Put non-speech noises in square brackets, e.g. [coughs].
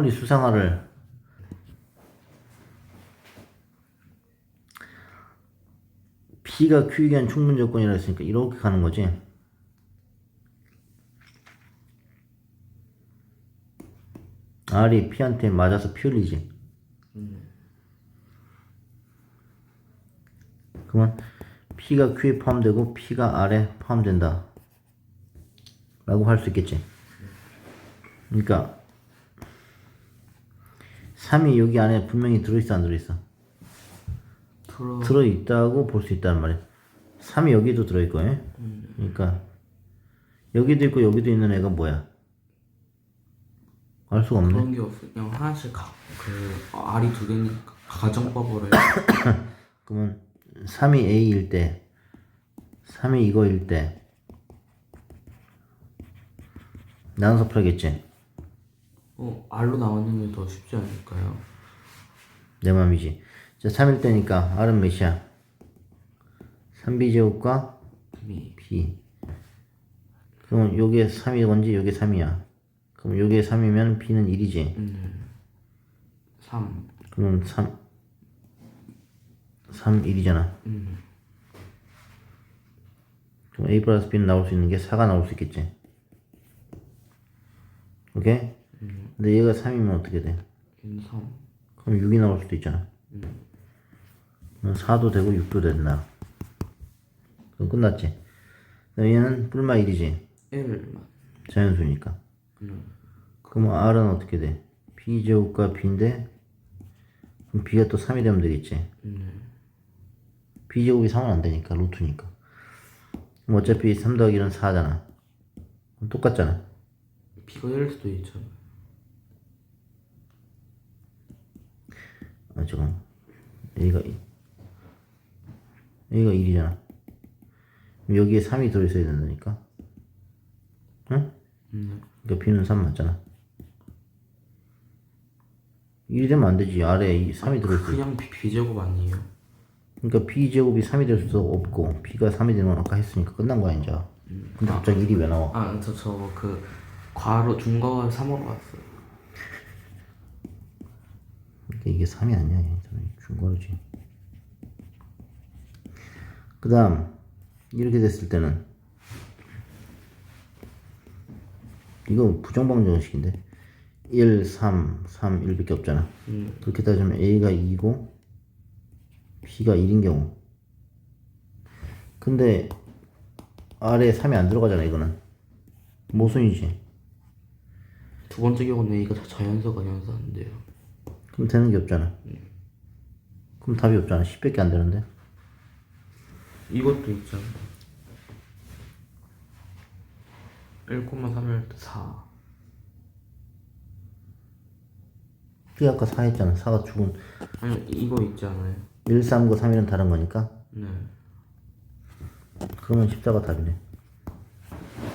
아무리 수상화를 P가 Q에 대한 충분 조건이라 했으니까 이렇게 가는 거지. R이 P한테 맞아서 피 흘리지. 그러면 P가 Q에 포함되고 P가 R에 포함된다. 라고 할 수 있겠지. 그러니까 3이 여기 안에 분명히 들어있어 안 들어있어? 들어 들어있다고 볼 수 있다는 말이야. 3이 여기도 들어있고, 예? 그러니까 여기도 있고 여기도 있는 애가 뭐야? 알 수가 없네. 그런 게 없어. 그냥 하나씩 가, 그 R이 두 개니까 가정법으로 해. [coughs] 그러면 3이 A일 때, 3이 이거일 때 나눠서 풀어야겠지? 어, R로 나오는 게 더 쉽지 않을까요? 내 맘이지. 자, 3일 때니까 R은 몇이야? 3B제곱과 미 B. 그럼 요게 3이 건지 요게 3이야. 그럼 요게 3이면 B는 1이지. 음, 3 그럼 3 3 1이잖아. 음, 그럼 A 플러스 B는 나올 수 있는 게 4가 나올 수 있겠지. 오케이? 근데 얘가 3이면 어떻게 돼? 1, 3 그럼 6이 나올 수도 있잖아. 그럼 4도 되고 6도 된다. 그럼 끝났지. 얘는 뿔마 1이지. 1만 자연수니까. 그럼 R은 어떻게 돼? B제곱과 B인데 그럼 B가 또 3이 되면 되겠지. B제곱이 3은 안 되니까 루트니까. 그럼 어차피 3 더하기 1은 4잖아. 그럼 똑같잖아. B가 1일 수도 있잖아. 아 잠깐. A가 이- A가 1이잖아. 그럼 여기에 3이 들어있어야 된다니까. 응? 음, 그러니까 B는 3 맞잖아. 1이 되면 안 되지. 아래에 이 3이 들어있어. 그냥 B, B제곱 아니에요? 그러니까 B제곱이 3이 될 수도 없고 B가 3이 되는 건 아까 했으니까 끝난 거야 이제 근데 갑자기 1이 왜 나와 아, 저, 저, 그, 과로, 중과가 3으로 갔어요. 그러니까 이게 3이 아니야. 중괄호지. 그 다음 이렇게 됐을 때는 이거 부정방 정식인데 1, 3, 3, 1밖에 없잖아. 음, 그렇게 따지면 A가 2고 B가 1인 경우. 근데 아래에 3이 안 들어가잖아 이거는. 모순이지. 두 번째 경우는 A가 자- 자연수가 연수 안 돼요. 그럼 되는 게 없잖아 그럼 답이 없잖아 10밖에 안 되는데 이것도 있잖아. 1,3일 때 4. 그게 아까 4 했잖아 4가 죽은 아니, 이거 있잖아요. 1, 3, 9, 3, 1은 다른 거니까 네. 그러면 14가 답이네